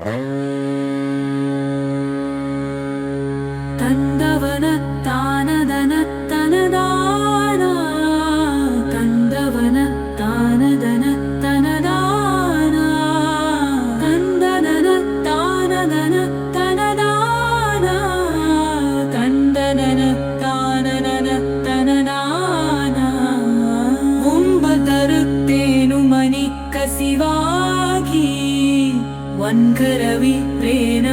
Mm-hmm. வன்கரவி பிரேன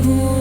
vous.